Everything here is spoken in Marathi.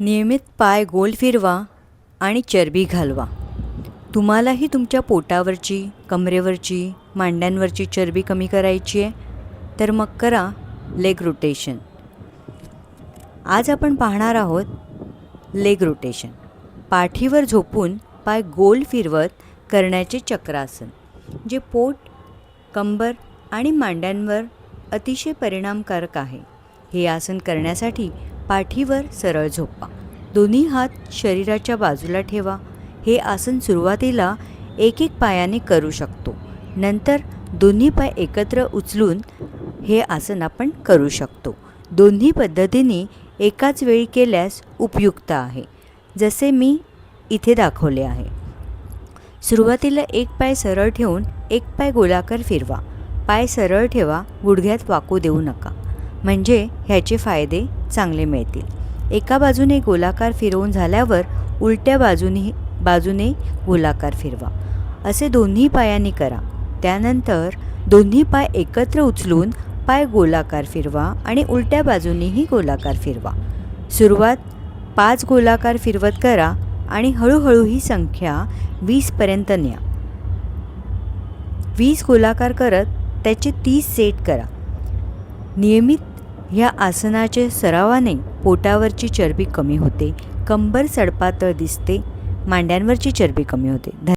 नियमित पाय गोल फिरवा आणि चरबी घालवा. तुम्हालाही तुमच्या पोटावरची कमरेवरची मांड्यांवरची चरबी कमी करायची आहे तर मग करा लेग रोटेशन. आज आपण पाहणार आहोत लेग रोटेशन. पाठीवर झोपून पाय गोल फिरवत करण्याचे चक्रासन जे पोट कंबर आणि मांड्यांवर अतिशय परिणामकारक आहे. हे आसन करण्यासाठी पाठीवर सरळ झोपा. दोन्ही हात शरीराच्या बाजूला ठेवा. हे आसन सुरुवातीला एक एक पायाने करू शकतो. नंतर दोन्ही पाय एकत्र उचलून हे आसन आपण करू शकतो. दोन्ही पद्धतीने एकाच वेळी केल्यास उपयुक्त आहे. जसे मी इथे दाखवले आहे. सुरुवातीला एक पाय सरळ ठेवून एक पाय गोलाकार फिरवा. पाय सरळ ठेवा. गुडघ्यात वाकू देऊ नका. म्हणजे ह्याचे फायदे चांगले मिळतील. एका बाजूने गोलाकार फिरवून झाल्यावर उलट्या बाजूने बाजूने गोलाकार फिरवा. असे दोन्ही पायांनी करा. त्यानंतर दोन्ही पाय एकत्र उचलून पाय गोलाकार फिरवा आणि उलट्या बाजूनेही गोलाकार फिरवा. सुरुवात पाच गोलाकार फिरवत करा आणि हळूहळू ही संख्या वीसपर्यंत न्या. वीस गोलाकार करत त्याचे तीस सेट करा. नियमित ह्या आसनाचे सरावाने पोटावरची चरबी कमी होते. कंबर सडपातळ दिसते. मांड्यांवरची चरबी कमी होते. धन्यवाद.